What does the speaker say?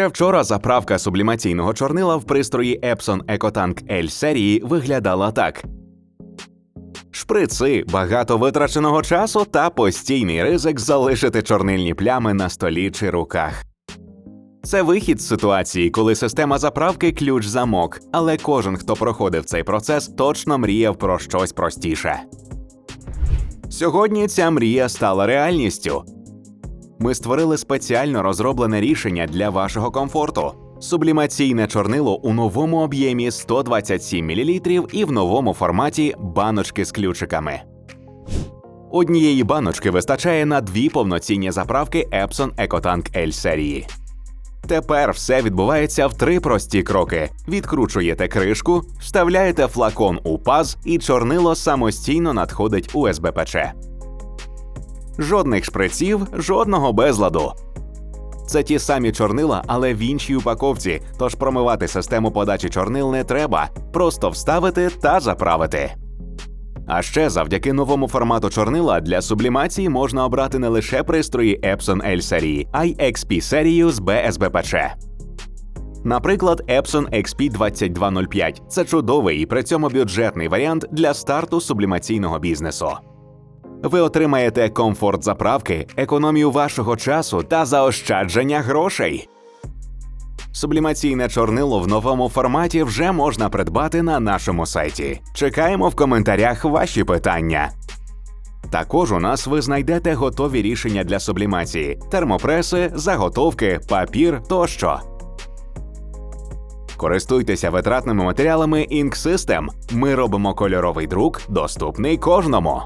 Ще вчора заправка сублімаційного чорнила в пристрої Epson EcoTank L серії виглядала так. Шприци, багато витраченого часу та постійний ризик залишити чорнильні плями на столі чи руках. Це вихід з ситуації, коли система заправки ключ замок, але кожен, хто проходив цей процес, точно мріяв про щось простіше. Сьогодні ця мрія стала реальністю. Ми створили спеціально розроблене рішення для вашого комфорту. Сублімаційне чорнило у новому об'ємі 127 мл і в новому форматі баночки з ключиками. Однієї баночки вистачає на дві повноцінні заправки Epson EcoTank L серії. Тепер все відбувається в три прості кроки: відкручуєте кришку, вставляєте флакон у паз, і чорнило самостійно надходить у СБПЧ. Жодних шприців, жодного безладу. Це ті самі чорнила, але в іншій упаковці, тож промивати систему подачі чорнил не треба, просто вставити та заправити. А ще завдяки новому формату чорнила для сублімації можна обрати не лише пристрої Epson L серії, а й XP серію з БСБПЧ. Наприклад, Epson XP 2205 це чудовий і при цьому бюджетний варіант для старту сублімаційного бізнесу. Ви отримаєте комфорт заправки, економію вашого часу та заощадження грошей. Сублімаційне чорнило в новому форматі вже можна придбати на нашому сайті. Чекаємо в коментарях ваші питання. Також у нас ви знайдете готові рішення для сублімації: термопреси, заготовки, папір тощо. Користуйтеся витратними матеріалами Ink System. Ми робимо кольоровий друк, доступний кожному.